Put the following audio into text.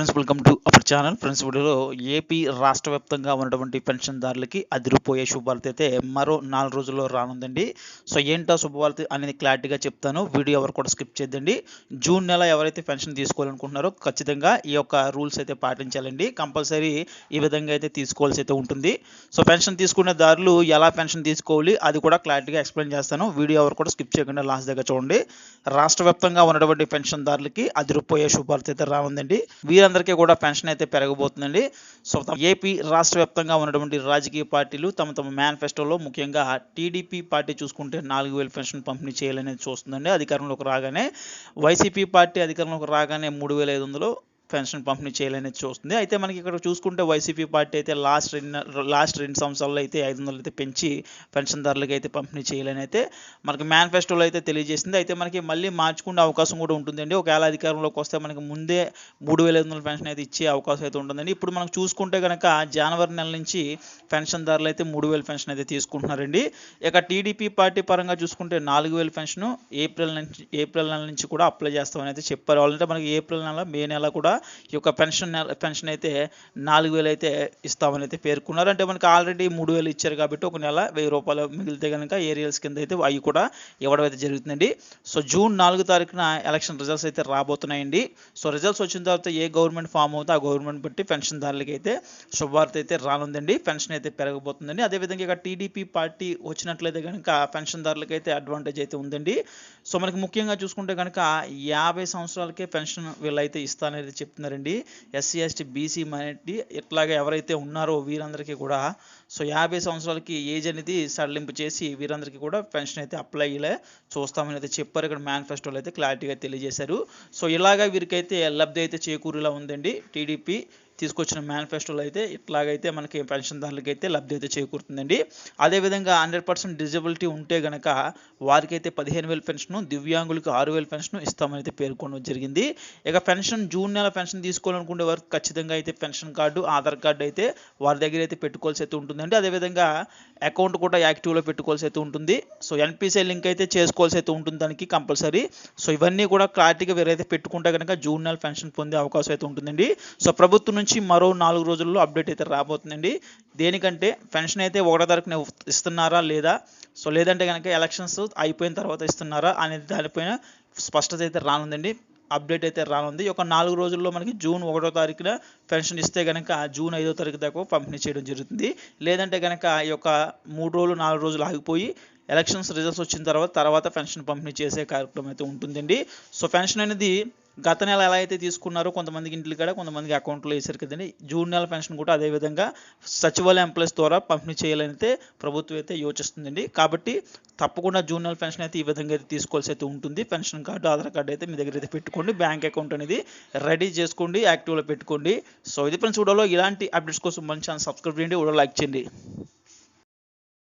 Friends welcome to our channel. Friends వీడియోలో AP రాష్ట్ర వ్యాప్తంగా ఉన్నటువంటి పెన్షన్దారులకి అదిరిపోయే శుభవార్త అయితే మరో నాలుగు రోజుల్లో రానుందండి. సో ఏంటో శుభవార్త అనేది క్లారిటీగా చెప్తాను. వీడియో ఎవరు కూడా స్కిప్ చేద్దండి జూన్ నెల ఎవరైతే పెన్షన్ తీసుకోవాలనుకుంటున్నారో ఖచ్చితంగా ఈ యొక్క రూల్స్ అయితే పాటించాలండి. కంపల్సరీ ఈ విధంగా అయితే తీసుకోవాల్సి అయితే ఉంటుంది. సో పెన్షన్ తీసుకునే దారులు ఎలా పెన్షన్ తీసుకోవాలి అది కూడా క్లారిటీగా ఎక్స్ప్లెయిన్ చేస్తాను. వీడియో ఎవరు కూడా స్కిప్ చేయకుండా లాస్ట్ దగ్గర చూడండి. రాష్ట్ర వ్యాప్తంగా ఉన్నటువంటి పెన్షన్దారులకి అదిరిపోయే శుభవార్త అయితే రానుందండి. వీరందరికీ కూడా పెన్షన్ అయితే పెరగబోతుందండి. సో ఏపీ రాష్ట్ర వ్యాప్తంగా ఉన్నటువంటి రాజకీయ పార్టీలు తమ తమ మేనిఫెస్టోలో ముఖ్యంగా టీడీపీ పార్టీ చూసుకుంటే నాలుగు వేలు పెన్షన్ పంపిణీ చేయాలనేది చూస్తుందండి. అధికారంలోకి రాగానే వైసీపీ పార్టీ అధికారంలోకి రాగానే మూడు వేల ఐదు వందలు పెన్షన్ పంపిణీ చేయాలనేది చూస్తుంది. అయితే మనకి ఇక్కడ చూసుకుంటే వైసీపీ పార్టీ అయితే లాస్ట్ రెండు లాస్ట్ రెండు సంవత్సరాల్లో అయితే ఐదు వందలు అయితే పెంచి పెన్షన్దారులకు అయితే పంపిణీ చేయాలని అయితే మనకి మేనిఫెస్టోలో అయితే తెలియజేసింది. అయితే మనకి మళ్ళీ మార్చుకునే అవకాశం కూడా ఉంటుందండి. ఒకవేళ అధికారంలోకి వస్తే మనకి ముందే మూడు వేల ఐదు వందల పెన్షన్ అయితే ఇచ్చే అవకాశం అయితే ఉంటుందండి. ఇప్పుడు మనం చూసుకుంటే కనుక జనవరి నెల నుంచి పెన్షన్దారులు అయితే మూడు వేల పెన్షన్ అయితే తీసుకుంటున్నారండి. ఇక టీడీపీ పార్టీ పరంగా చూసుకుంటే నాలుగు వేల పెన్షన్ ఏప్రిల్ నుంచి ఏప్రిల్ నెల నుంచి కూడా అప్లై చేస్తామని అయితే చెప్పారు. వాళ్ళంటే మనకి ఏప్రిల్ నెల మే నెల కూడా ఈ యొక్క పెన్షన్ పెన్షన్ అయితే నాలుగు వేలు అయితే ఇస్తామని అయితే పేర్కొన్నారు. అంటే మనకి ఆల్రెడీ మూడు వేలు ఇచ్చారు కాబట్టి ఒక నెల వెయ్యి రూపాయలు మిగిలితే కనుక ఏరియల్స్ కింద అయితే అవి కూడా ఇవ్వడం అయితే జరుగుతుందండి. సో జూన్ నాలుగు తారీఖున ఎలక్షన్ రిజల్ట్స్ అయితే రాబోతున్నాయండి. సో రిజల్ట్స్ వచ్చిన తర్వాత ఏ గవర్నమెంట్ ఫామ్ అవుతుందో ఆ గవర్నమెంట్ బట్టి పెన్షన్దారులకి అయితే శుభవార్త అయితే రానుందండి. పెన్షన్ అయితే పెరగబోతుందండి. అదేవిధంగా ఇక టీడీపీ పార్టీ వచ్చినట్లయితే కనుక పెన్షన్దారులకి అయితే అడ్వాంటేజ్ అయితే ఉందండి. సో మనకి ముఖ్యంగా చూసుకుంటే కనుక యాభై సంవత్సరాలకే పెన్షన్ వీళ్ళైతే ఇస్తానని చెప్తున్నారండి. ఎస్సీ ఎస్టీ బీసీ మైనార్టీ ఇట్లాగా ఎవరైతే ఉన్నారో వీరందరికీ కూడా సో యాభై సంవత్సరాలకి ఏజ్ అనేది సడలింపు చేసి వీరందరికీ కూడా పెన్షన్ అయితే అప్లై అయ్యేలా చూస్తామని అయితే చెప్పారు. ఇక్కడ మేనిఫెస్టోలో అయితే క్లారిటీగా తెలియజేశారు. సో ఇలాగా వీరికైతే లబ్ధి అయితే చేకూరేలా ఉందండి టీడీపీ. తీసుకొచ్చిన మేనిఫెస్టోలో అయితే ఇట్లాగైతే మనకి పెన్షన్దారులకి అయితే లబ్ధి అయితే చేకూరుతుందండి. అదేవిధంగా హండ్రెడ్ పర్సెంట్ డిజబిలిటీ ఉంటే గనక వారికైతే పదిహేను వేల పెన్షన్ దివ్యాంగులకు ఆరు వేల పెన్షన్ ఇస్తామని అయితే పేర్కొనడం జరిగింది. ఇక పెన్షన్ జూన్ నెల పెన్షన్ తీసుకోవాలనుకునే వారికి ఖచ్చితంగా అయితే పెన్షన్ కార్డు ఆధార్ కార్డు అయితే వారి దగ్గర అయితే పెట్టుకోవాల్సి అయితే ఉంటుందండి. అదేవిధంగా అకౌంట్ కూడా యాక్టివ్లో పెట్టుకోవాల్సి అయితే ఉంటుంది. సో ఎన్పిసిఐ లింక్ అయితే చేసుకోవాల్సి అయితే ఉంటుంది దానికి కంపల్సరీ. సో ఇవన్నీ కూడా క్లారిటీగా వేరైతే పెట్టుకుంటే కనుక జూన్ నెల పెన్షన్ పొందే అవకాశం అయితే ఉంటుందండి. సో ప్రభుత్వం నుంచి మరో నాలుగు రోజుల్లో అప్డేట్ అయితే రాబోతుందండి. దేనికంటే పెన్షన్ అయితే ఒకటో తారీఖున ఇస్తున్నారా లేదా? సో లేదంటే కనుక ఎలక్షన్స్ అయిపోయిన తర్వాత ఇస్తున్నారా అనేది దానిపైన స్పష్టత అయితే రానుందండి. అప్డేట్ అయితే రానుంది. ఒక నాలుగు రోజుల్లో మనకి జూన్ ఒకటో తారీఖున పెన్షన్ ఇస్తే కనుక జూన్ ఐదో తారీఖు దాకా పంపిణీ చేయడం జరుగుతుంది. లేదంటే కనుక ఈ యొక్క మూడు రోజులు నాలుగు రోజులు ఆగిపోయి ఎలక్షన్స్ రిజల్ట్స్ వచ్చిన తర్వాత తర్వాత పెన్షన్ పంపిణీ చేసే కార్యక్రమం అయితే ఉంటుందండి. సో పెన్షన్ అనేది గత నెల ఎలా అయితే తీసుకున్నారో కొంతమందికి ఇంటికి కూడా కొంతమందికి అకౌంట్లో వేశారు కదండి జూన్ నెల పెన్షన్ కూడా అదేవిధంగా సచివాలయ ఎంప్లాయీస్ ద్వారా పంపిణీ చేయాలని అయితే ప్రభుత్వం అయితే యోచిస్తుందండి. కాబట్టి తప్పకుండా జూన్ నెల పెన్షన్ అయితే ఈ విధంగా అయితే తీసుకోవాల్సి అయితే ఉంటుంది. పెన్షన్ కార్డు ఆధార్ కార్డు అయితే మీ దగ్గర అయితే పెట్టుకోండి. బ్యాంక్ అకౌంట్ అనేది రెడీ చేసుకోండి యాక్టివ్లో పెట్టుకోండి. సో ఇది ఫ్రెండ్స్ వీడియోలో ఇలాంటి అప్డేట్స్ కోసం మంచి ఛానల్ సబ్స్క్రైబ్ చేయండి వీడియో లైక్ చేయండి.